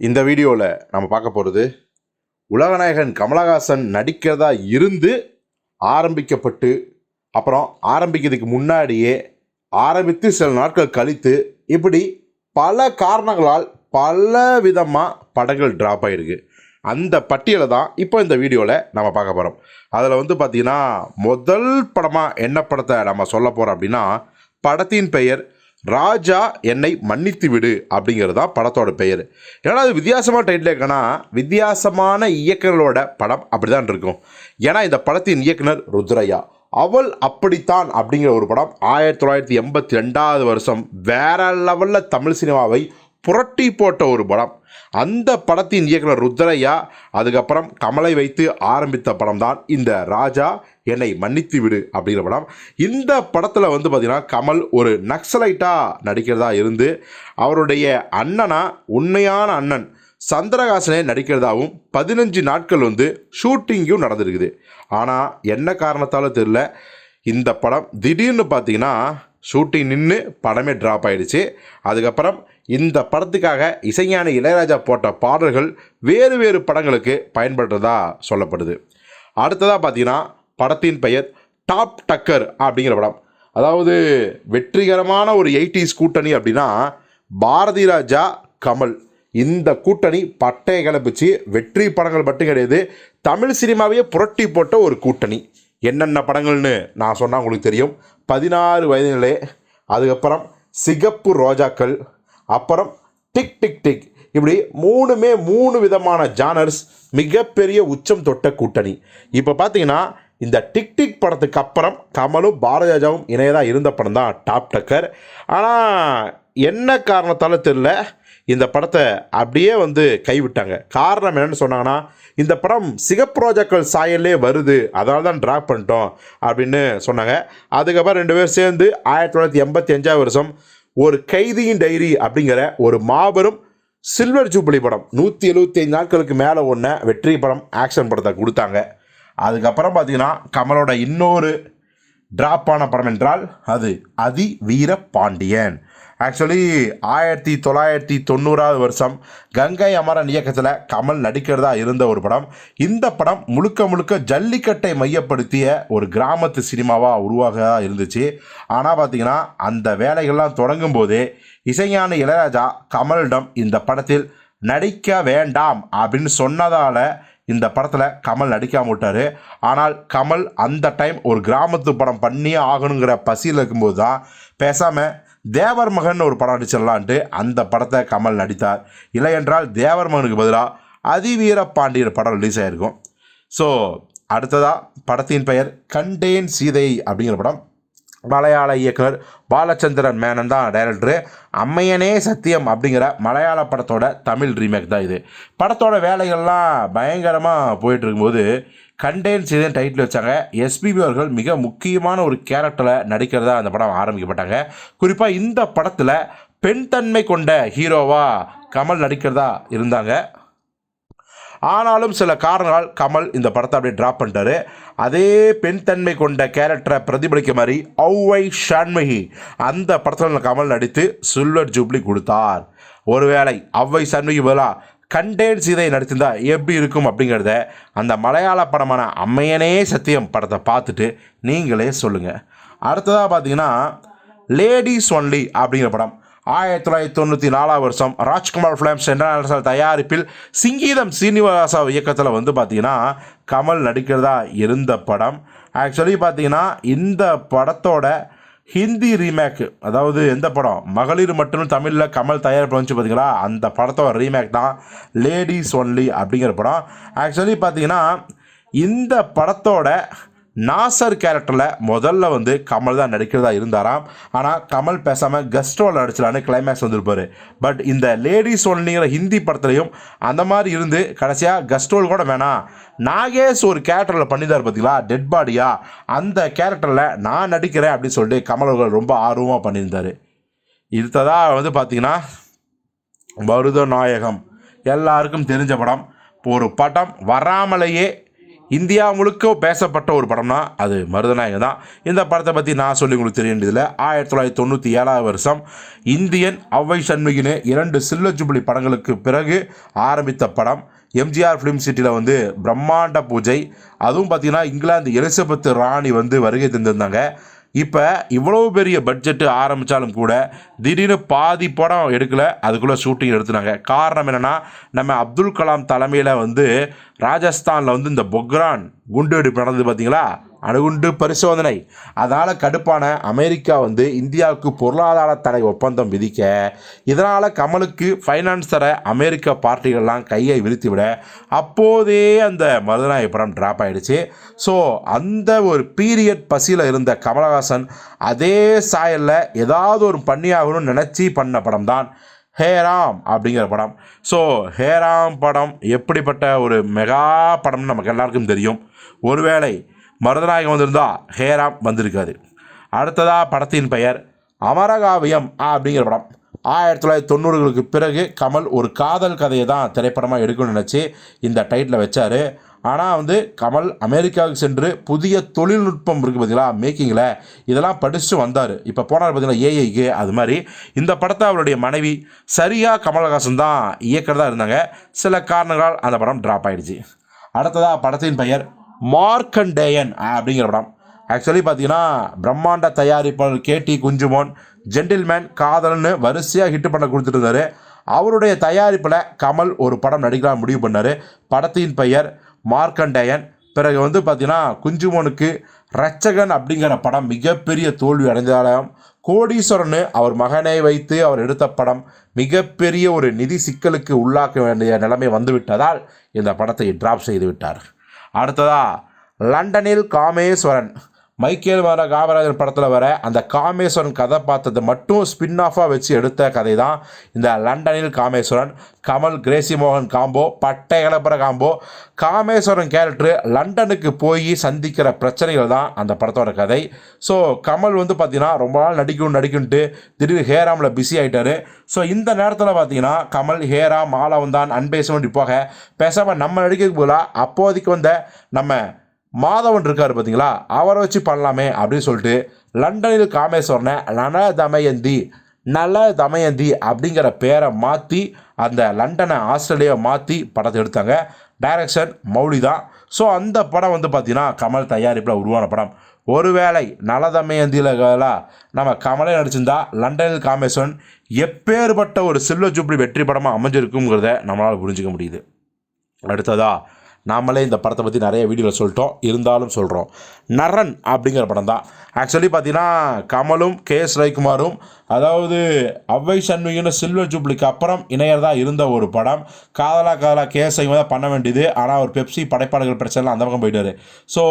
இந்த வீடியோவில் நம்ம பார்க்க போகிறது உலகநாயகன் கமலஹாசன் நடிக்கிறதா இருந்து ஆரம்பிக்கப்பட்டு அப்புறம் ஆரம்பிக்கிறதுக்கு முன்னாடியே ஆரம்பித்து சில நாட்கள் கழித்து இப்படி பல காரணங்களால் பல விதமாக படங்கள் ட்ராப் ஆகிருக்கு அந்த பட்டியலை தான் இப்போ இந்த வீடியோவில் நம்ம பார்க்க போகிறோம் அதில் வந்து பார்த்திங்கன்னா முதல் படமாக என்ன படத்தை நம்ம சொல்ல போகிறோம் அப்படின்னா படத்தின் பெயர் ராஜா என்னை மன்னித்து விடு அப்படிங்கிறது தான் படத்தோட பெயர். ஏன்னா அது வித்தியாசமான டைட்டில் இருக்குன்னா வித்தியாசமான இயக்குனரோட படம் அப்படி தான் இருக்கும். ஏன்னா இந்த படத்தின் இயக்குனர் ருத்ரையா அவள் அப்படித்தான் அப்படிங்கிற ஒரு படம் ஆயிரத்தி தொள்ளாயிரத்தி எண்பத்தி ரெண்டாவது வருஷம் வேற லெவலில் தமிழ் சினிமாவை புரட்டி போட்ட ஒரு படம். அந்த படத்தின் இயக்குனர் ருத்ரையா அதுக்கப்புறம் கமலை வைத்து ஆரம்பித்த படம் தான் இந்த ராஜா என்னை மன்னித்து விடு அப்படிங்கிற படம். இந்த படத்தில் வந்து பார்த்திங்கன்னா கமல் ஒரு நக்சலைட்டாக நடிக்கிறதா இருந்து அவருடைய அண்ணனா உண்மையான அண்ணன் சந்திரகாசனே நடிக்கிறதாவும் பதினஞ்சு நாட்கள் வந்து ஷூட்டிங்கும் நடந்திருக்குது. ஆனால் என்ன காரணத்தாலும் தெரில இந்த படம் திடீர்னு பார்த்தீங்கன்னா ஷூட்டிங் நின்று படமே ட்ராப் ஆகிடுச்சு அதுக்கப்புறம் இந்த படத்துக்காக இசைஞானி இளையராஜா போட்ட பாடல்கள் வேறு வேறு படங்களுக்கு பயன்படுறதா சொல்லப்படுது. அடுத்ததாக பார்த்தீங்கன்னா படத்தின் பெயர் டாப் டக்கர் அப்படிங்கிற படம். அதாவது வெற்றிகரமான ஒரு எயிட்டிஸ் கூட்டணி அப்படின்னா பாரதி ராஜா கமல். இந்த கூட்டணி பட்டையை கிளப்பிச்சு வெற்றி படங்கள் மட்டும் கிடையாது தமிழ் சினிமாவையே புரட்டி போட்ட ஒரு கூட்டணி. என்னென்ன படங்கள்னு நான் சொன்னால் உங்களுக்கு தெரியும். பதினாறு வயதிலே அதுக்கப்புறம் சிகப்பு ரோஜாக்கள் அப்புறம் டிக் டிக் டிக். இப்படி மூணுமே மூணு விதமான ஜானர்ஸ் மிகப்பெரிய உச்சம் தொட்ட கூட்டணி. இப்போ பார்த்தீங்கன்னா இந்த டிக் டிக் படத்துக்கு அப்புறம் கமலும் பாரதிராஜாவும் இணையதாக இருந்த படம் தான் டாப் டக்கர். ஆனால் என்ன காரணத்தாலும் தெரில இந்த படத்தை அப்படியே வந்து கைவிட்டாங்க. காரணம் என்னென்னு சொன்னாங்கன்னா இந்த படம் சிகப்பு ரோஜாக்கள் சாயல்லே வருது அதனால தான் ட்ராப் பண்ணிட்டோம் அப்படின்னு சொன்னாங்க. அதுக்கப்புறம் ரெண்டு பேரும் சேர்ந்து ஆயிரத்தி தொள்ளாயிரத்தி எண்பத்தி அஞ்சாவது வருஷம் ஒரு கைதியின் டைரி அப்படிங்கிற ஒரு மாபெரும் சில்வர் ஜூப்ளி படம். நூற்றி எழுபத்தி நாட்களுக்கு மேலே ஒன்று வெற்றி படம் ஆக்ஷன் படத்தை கொடுத்தாங்க. அதுக்கப்புறம் பார்த்தீங்கன்னா கமலோட இன்னொரு ட்ராப் ஆன படம் என்றால் அது அதி வீர பாண்டியன். ஆக்சுவலி ஆயிரத்தி தொள்ளாயிரத்தி தொண்ணூறாவது வருஷம் கங்கை அமரன் இயக்கத்தில் கமல் நடிக்கிறதா இருந்த ஒரு படம். இந்த படம் முழுக்க முழுக்க ஜல்லிக்கட்டை மையப்படுத்திய ஒரு கிராமத்து சினிமாவாக உருவாக இருந்துச்சு. ஆனால் பார்த்தீங்கன்னா அந்த வேலைகள்லாம் தொடங்கும் போதே இசைஞான இளையராஜா கமலிடம் இந்த படத்தில் நடிக்க வேண்டாம் அப்படின்னு சொன்னதால் இந்த படத்தில் கமல் நடிக்காம விட்டார். ஆனால் கமல் அந்த டைம் ஒரு கிராமத்து படம் பண்ணியே ஆகணுங்கிற பசியில் இருக்கும்போது தான் பேசாமல் தேவர் மகன் ஒரு படம் அடிச்சிடலான்ட்டு அந்த படத்தை கமல் நடித்தார். இல்லை என்றால் தேவர் மகனுக்கு பதிலாக அதிவீர பாண்டியர் படம் ரிலீஸ் ஆகிருக்கும் ஸோ அடுத்ததாக படத்தின் பெயர் கண்டேன் சீதை அப்படிங்கிற படம். மலையாள இயக்குனர் பாலச்சந்திரன் மேனன் தான் டைரக்டரு அம்மையனே சத்தியம் அப்படிங்கிற மலையாள படத்தோட தமிழ் ரீமேக் தான் இது. படத்தோட வேலைகள்லாம் பயங்கரமாக போயிட்டு இருக்கும்போது கண்டேன் சீதன் டைட்டில் வச்சாங்க எஸ்பிபி அவர்கள் மிக முக்கியமான ஒரு கேரக்டரில் நடிக்கிறதா அந்த படம் ஆரம்பிக்கப்பட்டாங்க. குறிப்பாக இந்த படத்தில் பெண் தன்மை கொண்ட ஹீரோவாக கமல் நடிக்கிறதா இருந்தாங்க. ஆனாலும் சில காரணங்களால் கமல் இந்த படத்தை அப்படியே ட்ராப் பண்ணிட்டாரு. அதே பெண் தன்மை கொண்ட கேரக்டரை பிரதிபலிக்க மாதிரி ஔவை ஷான்மகி அந்த படத்தில் கமல் நடித்து சில்வர் ஜூப்ளி கொடுத்தார். ஒருவேளை ஔவை ஷான்மகி பதிலாக கண்டேன் சீதை நடித்திருந்தா எப்படி இருக்கும் அப்படிங்கிறத அந்த மலையாள படமான அம்மையனே சத்தியம் படத்தை பார்த்துட்டு நீங்களே சொல்லுங்கள் அடுத்ததாக பார்த்தீங்கன்னா லேடிஸ் ஒன்லி அப்படிங்கிற படம். ஆயிரத்தி தொள்ளாயிரத்தி தொண்ணூற்றி நாலாம் வருஷம் ராஜ்குமார் ஃபிலிம்ஸ் இன்டர்நேஷனல் தயாரிப்பில் சிங்கீதம் சீனிவாசா இயக்கத்தில் வந்து பார்த்திங்கன்னா கமல் நடிக்கிறதா இருந்த படம். ஆக்சுவலி பார்த்திங்கன்னா இந்த படத்தோட ஹிந்தி ரீமேக் அதாவது எந்த படம்? மகளிர் மட்டும் தமிழில் கமல் தயாரிப்பு வந்துச்சு பார்த்தீங்களா அந்த படத்தோட ரீமேக் தான் லேடிஸ் ஒன்லி அப்படிங்கிற படம். ஆக்சுவலி பார்த்தீங்கன்னா இந்த படத்தோட நாசர் கேரக்டரில் முதல்ல வந்து கமல் தான் நடிக்கிறதா இருந்தாராம். ஆனால் கமல் பேசாமல் கெஸ்ட் ரோல் நடிச்சிடலான்னு கிளைமேக்ஸ் வந்திருப்பார். பட் இந்த லேடிஸ் ஒன்லிங்கிற ஹிந்தி படத்துலையும் அந்த மாதிரி இருந்து கடைசியாக கெஸ்ட் ரோல் கூட வேணாம். நாகேஷ் ஒரு கேரக்டரில் பண்ணியிருந்தார் பார்த்தீங்களா டெட் பாடியா அந்த கேரக்டரில் நான் நடிக்கிறேன் அப்படின்னு சொல்லிட்டு கமல் அவர்கள் ரொம்ப ஆர்வமாக பண்ணியிருந்தார். இதுதான் வந்து பார்த்தீங்கன்னா மருத நாயகம் எல்லாருக்கும் தெரிஞ்ச படம். ஒரு படம் வராமலேயே இந்தியா முழுக்க பேசப்பட்ட ஒரு படம்னா அது மருதநாயகம் தான். இந்த படத்தை பற்றி நான் சொல்லி உங்களுக்கு தெரிய வேண்டியதில்லை ஆயிரத்தி தொள்ளாயிரத்தி தொண்ணூற்றி ஏழாவது வருஷம் இந்தியன் அவ்வை சண்முகினு இரண்டு சில்வர் ஜூப்ளி படங்களுக்கு பிறகு ஆரம்பித்த படம். எம்ஜிஆர் ஃபிலிம் சிட்டியில் வந்து பிரம்மாண்ட பூஜை. அதுவும் பார்த்திங்கன்னா இங்கிலாந்து எலிசபெத் ராணி வந்து வருகை தந்திருந்தாங்க. இப்போ இவ்வளோ பெரிய பட்ஜெட்டு ஆரம்பித்தாலும் கூட திடீர்னு பாதி படம் எடுக்கலை அதுக்குள்ளே ஷூட்டிங் எடுத்துனாங்க காரணம் என்னென்னா நம்ம அப்துல் கலாம் தலைமையில் வந்து ராஜஸ்தானில் வந்து இந்த பொக்ரான் குண்டு வெடிப்பு நடந்தது பார்த்தீங்களா அணுகுண்டு பரிசோதனை. அதனால் கடுப்பான அமெரிக்கா வந்து இந்தியாவுக்கு பொருளாதார தடை ஒப்பந்தம் விதிக்க இதனால் கமலுக்கு ஃபைனான்ஸ் தர அமெரிக்க பார்ட்டிகள்லாம் கையை விரித்து விட அப்போதே அந்த மருதநாயக படம் ட்ராப் ஆகிடுச்சு ஸோ அந்த ஒரு பீரியட் பசியில் இருந்த கமலஹாசன் அதே சாயலில் ஏதாவது ஒரு பண்ணியாகணும்னு நினச்சி பண்ண படம் தான் ஹேராம் அப்படிங்கிற படம். ஸோ ஹேராம் படம் எப்படிப்பட்ட ஒரு மெகா படம்னு நமக்கு எல்லாருக்கும் தெரியும். ஒருவேளை மருதநாயகம் வந்திருந்தா ஹேராம் வந்திருக்காது அடுத்ததாக படத்தின் பெயர் அமரகாவியம் அப்படிங்கிற படம். ஆயிரத்தி தொள்ளாயிரத்தி தொண்ணூறுகளுக்கு பிறகு கமல் ஒரு காதல் கதையை தான் திரைப்படமாக எடுக்கணும்னு நினச்சி இந்த டைட்டில் வச்சார். ஆனால் வந்து கமல் அமெரிக்காவுக்கு சென்று புதிய தொழில்நுட்பம் இருக்குது பார்த்தீங்களா மேக்கிங்கில் இதெல்லாம் படிச்சுட்டு வந்தார். இப்போ போனார் பார்த்தீங்களா ஏஐக்கு அது மாதிரி. இந்த படத்தை அவருடைய மனைவி சரியாக கமலஹாசன் தான் இயக்கிறதா இருந்தாங்க. சில காரணங்களால் அந்த படம் ட்ராப் ஆகிடுச்சு அடுத்ததாக படத்தின் பெயர் மார்க்கண்டேயன் அப்படிங்கிற படம். ஆக்சுவலி பார்த்தீங்கன்னா பிரம்மாண்ட தயாரிப்பாளர் கேடி குஞ்சுமோன் ஜென்டில்மேன் காதல்னு வரிசையாக ஹிட் பண்ண கொடுத்துட்டு அவருடைய தயாரிப்பில் கமல் ஒரு படம் நடிக்கலாம் முடிவு பண்ணார். படத்தின் பெயர் மார்க்கண்டேயன். பிறகு வந்து பார்த்தீங்கன்னா குஞ்சுமோனுக்கு ரச்சகன் அப்படிங்கிற படம் மிகப்பெரிய தோல்வி அடைந்தாலும் கோடீஸ்வரன் அவர் மகனை வைத்து அவர் எடுத்த படம் மிகப்பெரிய ஒரு நிதி சிக்கலுக்கு உள்ளாக்க வேண்டிய நிலைமை வந்துவிட்டதால் இந்த படத்தை டிராப் செய்து விட்டார் அடுத்ததா லண்டனில் காமேஸ்வரன். மைக்கேல் வர காமராஜன் படத்தில் வர அந்த காமேஸ்வரன் கதாபாத்திரத்தை மட்டும் ஸ்பின் ஆஃபாக வச்சு எடுத்த கதை தான் இந்த லண்டனில் காமேஸ்வரன் கமல் கிரேசி மோகன் காம்போ பட்டை இளப்பற காம்போ. காமேஸ்வரன் கேரக்டர் லண்டனுக்கு போய் சந்திக்கிற பிரச்சனைகள் தான் அந்த படத்தோட கதை. ஸோ கமல் வந்து பார்த்திங்கன்னா ரொம்ப நாள் நடிக்கணும் நடிக்குன்ட்டு திடீர் ஹேராமில் பிஸி ஆகிட்டாரு ஸோ இந்த நேரத்தில் பார்த்தீங்கன்னா கமல் ஹேராம் மாலவந்தான் அன்பேசவன் போக. பேசாமல் நம்ம நடிக்கிறதுக்கு போல அப்போதைக்கு வந்த நம்ம மாதவன் இருக்கார் பார்த்தீங்களா அவரை வச்சு பண்ணலாமே அப்படின்னு சொல்லிட்டு லண்டனில் காமேஸ்வரனை நல தமயந்தி நல தமயந்தி அப்படிங்கிற பேரை மாற்றி அந்த லண்டனை ஆஸ்திரேலியாவை மாற்றி படத்தை எடுத்தாங்க. டைரக்ஷன் மௌலி தான். ஸோ அந்த படம் வந்து பார்த்தீங்கன்னா கமல் தயாரிப்பில் உருவான படம். ஒருவேளை நலதமயந்தியில் நம்ம கமலே நடிச்சிருந்தா லண்டனில் காமேஸ்வரன் எப்பேற்பட்ட ஒரு சில்வ ஜூப்ளி வெற்றி படமாக அமைஞ்சிருக்குங்கிறத நம்மளால் புரிஞ்சிக்க முடியுது. அடுத்ததா நாமளே இந்த படத்தை பற்றி நிறைய வீடியோவில் சொல்லிட்டோம் இருந்தாலும் சொல்கிறோம் நரன் அப்படிங்கிற படம் தான். ஆக்சுவலி பார்த்தீங்கன்னா கமலும் கே எஸ் ரவிக்குமாரும் அதாவது அவ்வை சண்முகின்னு சில்வர் ஜூப்ளிக்கு அப்புறம் இணையறதா இருந்த ஒரு படம். காதலா காதலா கே எஸ் தான் பண்ண வேண்டியது. ஆனால் ஒரு பெப்சி படைப்பாளர்கள் பிரச்சனைலாம் அந்த பக்கம் போயிட்டார். ஸோ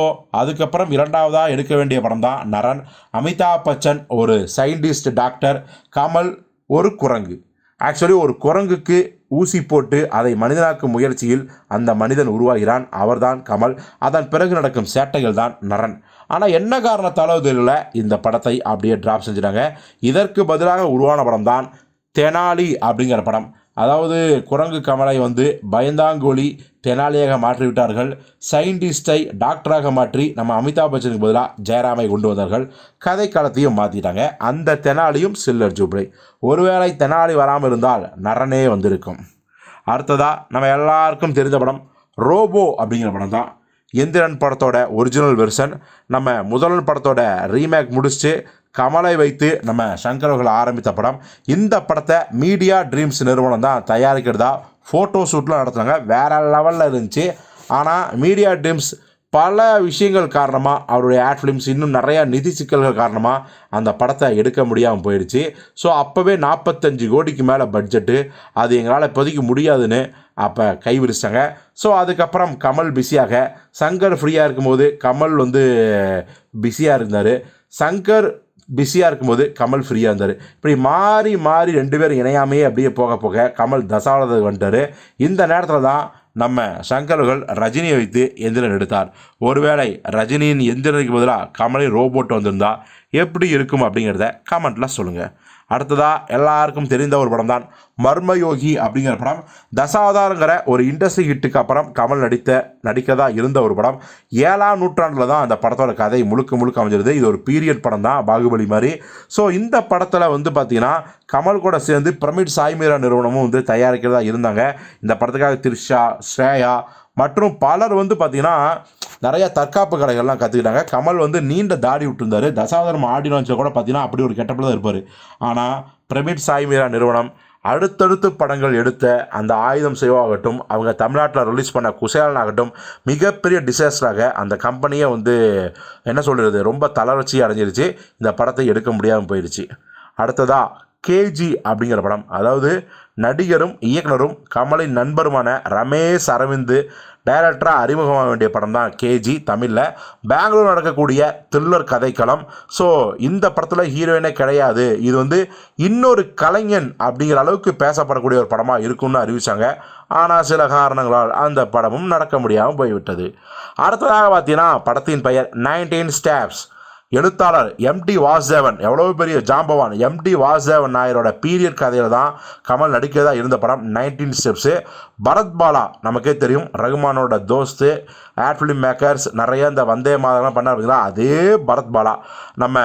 அதுக்கப்புறம் இரண்டாவதாக எடுக்க வேண்டிய படம் தான் நரன். அமிதாப் பச்சன் ஒரு சயின்டிஸ்ட் டாக்டர். கமல் ஒரு குரங்கு. ஆக்சுவலி ஒரு குரங்குக்கு ஊசி போட்டு அதை மனிதனாக்கும் முயற்சியில் அந்த மனிதன் உருவாகிறான். அவர்தான் கமல். அதன் பிறகு நடக்கும் சேட்டைகள் தான் நரன். ஆனால் என்ன காரணத்தாலோ தெரியல. இந்த படத்தை அப்படியே ட்ராப் செஞ்சுட்டாங்க. இதற்கு பதிலாக உருவான படம் தான் தெனாலி அப்படிங்கிற படம். அதாவது குரங்கு கமலை வந்து பயந்தாங்கோலி தெனாலியாக மாற்றிவிட்டார்கள் சயின்டிஸ்டை டாக்டராக மாற்றி நம்ம அமிதாப் பச்சனுக்கு பதிலாக ஜெயராமை கொண்டு வந்தார்கள். கதை காலத்தையும் மாற்றிட்டாங்க அந்த தெனாலியும் சில்லர் ஜூப்ளை. ஒருவேளை தெனாலி வராமல் இருந்தால் நரனே வந்திருக்கும். அடுத்ததாக நம்ம எல்லாருக்கும் தெரிந்த படம் ரோபோ அப்படிங்கிற படம் தான். எந்திரன் படத்தோட ஒரிஜினல் வெர்ஷன் நம்ம முதல் படத்தோட ரீமேக் முடிச்சுட்டு கமலை வைத்து நம்ம சங்கர் அவர்கள் ஆரம்பித்த படம். இந்த படத்தை மீடியா ட்ரீம்ஸ் நிறுவனம் தான் தயாரிக்கிறதா? ஃபோட்டோ ஷூட்லாம் நடத்துனாங்க. வேற லெவலில் இருந்துச்சு. ஆனால் மீடியா ட்ரீம்ஸ் பல விஷயங்கள் காரணமாக அவருடைய ஆட் ஃபிலிம்ஸ் இன்னும் நிறையா நிதி சிக்கல்கள் காரணமாக அந்த படத்தை எடுக்க முடியாமல் போயிடுச்சு. ஸோ அப்போவே நாற்பத்தஞ்சு கோடிக்கு மேலே பட்ஜெட்டு அது எங்களால் இப்போதைக்கு முடியாதுன்னு அப்போ கைவிரிச்சிட்டாங்க. ஸோ அதுக்கப்புறம் கமல் பிஸியாக சங்கர் ஃப்ரீயாக இருக்கும்போது கமல் வந்து பிஸியாக இருந்தார். சங்கர் பிஸியாக இருக்கும்போது கமல் ஃப்ரீயாக இருந்தார். இப்படி மாறி மாறி ரெண்டு பேரும் இணையாமையே அப்படியே போக போக கமல் தசாவளது வந்துட்டார். இந்த நேரத்தில் தான் நம்ம சங்கர்கள் ரஜினியை வைத்து எந்திரன் எடுத்தார். ஒருவேளை ரஜினியின் எந்திரனுக்கு பதிலாக கமலின் ரோபோட் வந்திருந்தா எப்படி இருக்கும் அப்படிங்கிறத கமெண்ட்டில் சொல்லுங்கள் அடுத்ததாக எல்லாருக்கும் தெரிந்த ஒரு படம் தான் மர்மயோகி அப்படிங்கிற படம். தசாவதாரங்கிற ஒரு இண்டஸ்ட்ரி ஹிட்டுக்கு அப்புறம் கமல் நடித்த நடிக்கதா இருந்த ஒரு படம். ஏழாம் நூற்றாண்டில் தான் அந்த படத்தோட கதை முழுக்க முழுக்க அமைஞ்சிருது. இது ஒரு பீரியட் படம் தான் பாகுபலி மாதிரி. ஸோ இந்த படத்தில் வந்து பார்த்தீங்கன்னா கமல் கூட சேர்ந்து பிரமிட் சாய்மீரா நிறுவனமும் வந்து தயாரிக்கிறதா இருந்தாங்க. இந்த படத்துக்காக த்ரிஷா ஸ்ரேயா மற்றும் பலர் வந்து பார்த்தீங்கன்னா நிறைய தற்காப்பு கலைகள்லாம் கற்றுக்கிட்டாங்க கமல் வந்து நீண்ட தாடி விட்டுருந்தாரு. தசாவதாரம் ஆடினோ கூட பார்த்தீங்கன்னா அப்படி ஒரு கெட்டப்பில் தான் இருப்பார். ஆனால் பிரமிட் சாய்மீரா நிறுவனம் அடுத்தடுத்து படங்கள் எடுத்த அந்த ஆயுதம் சேவாகட்டும் அவங்க தமிழ்நாட்டில் ரிலீஸ் பண்ண குசேலன் ஆகட்டும் மிகப்பெரிய டிசாஸ்டராக அந்த கம்பெனியை வந்து என்ன சொல்கிறது ரொம்ப தளர்ச்சி அடைஞ்சிருச்சு. இந்த படத்தை எடுக்க முடியாமல் போயிடுச்சு அடுத்ததாக கேஜி அப்படிங்கிற படம். அதாவது நடிகரும் இயக்குனரும் கமலின் நண்பருமான ரமேஷ் அரவிந்த் டைரக்டராக அறிமுகமாக வேண்டிய படம் தான் கேஜி தமிழில். பெங்களூர் நடக்கக்கூடிய த்ரில்லர் கதைக்களம். ஸோ இந்த படத்தில் ஹீரோயினே கிடையாது. இது வந்து இன்னொரு கலைஞன் அப்படிங்கிற அளவுக்கு பேசப்படக்கூடிய ஒரு படமாக இருக்கும்னு அறிவிச்சாங்க. ஆனால் சில காரணங்களால் அந்த படமும் நடக்க முடியாமல் போய்விட்டது. அடுத்ததாக பார்த்தீங்கன்னா படத்தின் பெயர் நைன்டீன் ஸ்டாப்ஸ். எழுத்தாளர் எம்டி வாசுதேவன். எவ்வளோ பெரிய ஜாம்பவான். எம்டி வாசுதேவன் நாயரோட பீரியட் கதையில் தான் கமல் நடிக்கிறதா இருந்த படம் நைன்டீன் ஸ்டெப்ஸு பரத் பாலா நமக்கே தெரியும். ரகுமானோட தோஸ்து ஆட் ஃபிலிம் மேக்கர்ஸ் நிறைய இந்த வந்தே மாதிரிலாம் பண்ணார் பார்த்தீங்களா? அதே பரத் பாலா. நம்ம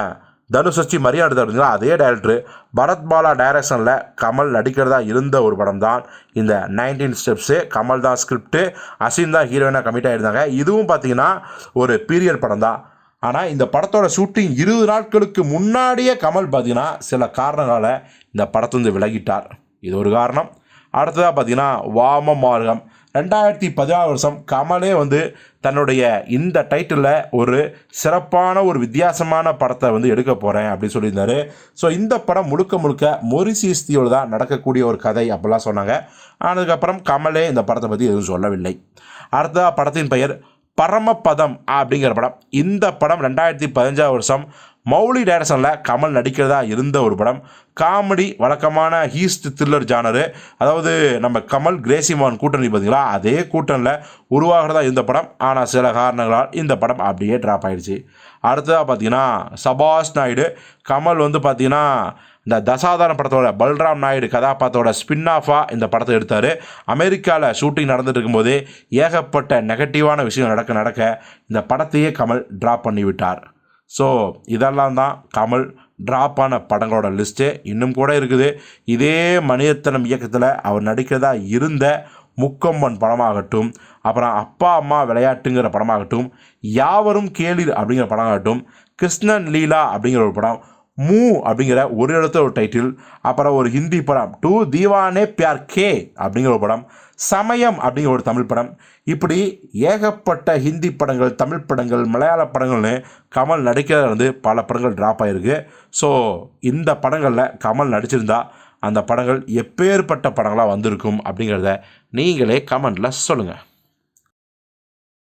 தனுஷ் வச்சு மரியாதை எடுத்தார் பார்த்தீங்களா? அதே டைரக்டர் பரத் பாலா டைரக்ஷனில் கமல் நடிக்கிறதா இருந்த ஒரு படம் தான் இந்த நைன்டீன் ஸ்டெப்ஸு கமல் தான் ஸ்கிரிப்டு அசின் தான் ஹீரோயினாக கமிட் ஆகிருந்தாங்க இதுவும் பார்த்தீங்கன்னா ஒரு பீரியட் படம் தான். ஆனால் இந்த படத்தோட ஷூட்டிங் இருபது நாட்களுக்கு முன்னாடியே கமல் பார்த்தீங்கன்னா சில காரணங்களால் இந்த படத்துலேருந்து விலகிட்டார். இது ஒரு காரணம். அடுத்ததாக பார்த்தீங்கன்னா வாம மார்க்கம். ரெண்டாயிரத்தி பதினாறு வருஷம் கமலே வந்து தன்னுடைய இந்த டைட்டிலில் ஒரு சிறப்பான ஒரு வித்தியாசமான படத்தை வந்து எடுக்க போகிறேன் அப்படின்னு சொல்லியிருந்தாரு. ஸோ இந்த படம் முழுக்க முழுக்க மொரிசீஸ்தியோடு தான் நடக்கக்கூடிய ஒரு கதை அப்படிலாம் சொன்னாங்க. அதுக்கப்புறம் கமலே இந்த படத்தை பற்றி எதுவும் சொல்லவில்லை. அடுத்ததாக படத்தின் பெயர் பரமபதம் அப்படிங்கிற படம். இந்த படம் ரெண்டாயிரத்தி பதினஞ்சாவது வருஷம் மௌலி டைரக்ஷனில் கமல் நடிக்கிறதா இருந்த ஒரு படம். காமெடி வழக்கமான ஹீஸ்ட் த்ரில்லர் ஜானரு அதாவது நம்ம கமல் கிரேசிமான் கூட்டணி பார்த்தீங்களா? அதே கூட்டணியில் உருவாகிறதா இருந்த படம். ஆனால் சில காரணங்களால் இந்த படம் அப்படியே ட்ராப் ஆகிடுச்சு அடுத்ததாக பார்த்தீங்கன்னா சபாஷ் நாயுடு. கமல் வந்து பார்த்தீங்கன்னா இந்த தசாதாரம் படத்தோட பல்ராம் நாயுடு கதாபாத்திரோட ஸ்பின் ஆஃபாக இந்த படத்தை எடுத்தார். அமெரிக்காவில் ஷூட்டிங் நடந்துட்டு இருக்கும்போது ஏகப்பட்ட நெகட்டிவான விஷயம் நடக்க நடக்க இந்த படத்தையே கமல் ட்ராப் பண்ணி விட்டார் ஸோ இதெல்லாம் தான் கமல் ட்ராப் ஆன படங்களோட லிஸ்ட்டு இன்னும் கூட இருக்குது. இதே மணியத்தனம் இயக்கத்தில் அவர் நடிக்கிறதா இருந்த முக்கம்மன் படமாகட்டும் அப்புறம் அப்பா அம்மா விளையாட்டுங்கிற படமாகட்டும் யாவரும் கேளிர் அப்படிங்கிற படமாகட்டும் கிருஷ்ணன் லீலா அப்படிங்கிற ஒரு படம் மூ அப்படிங்கிற ஒரு இடத்துல ஒரு டைட்டில் அப்புறம் ஒரு ஹிந்தி படம் டூ தீவானே பியார் கே அப்படிங்கிற ஒரு படம் சமயம் அப்படிங்கிற ஒரு தமிழ் படம். இப்படி ஏகப்பட்ட ஹிந்தி படங்கள் தமிழ் படங்கள் மலையாள படங்கள்னு கமல் நடிக்கிறத வந்து பல படங்கள் ட்ராப் ஆகிருக்கு ஸோ இந்த படங்களில் கமல் நடிச்சிருந்தா அந்த படங்கள் எப்பேற்பட்ட படங்களாக வந்திருக்கும் அப்படிங்கிறத நீங்களே கமெண்டில் சொல்லுங்கள்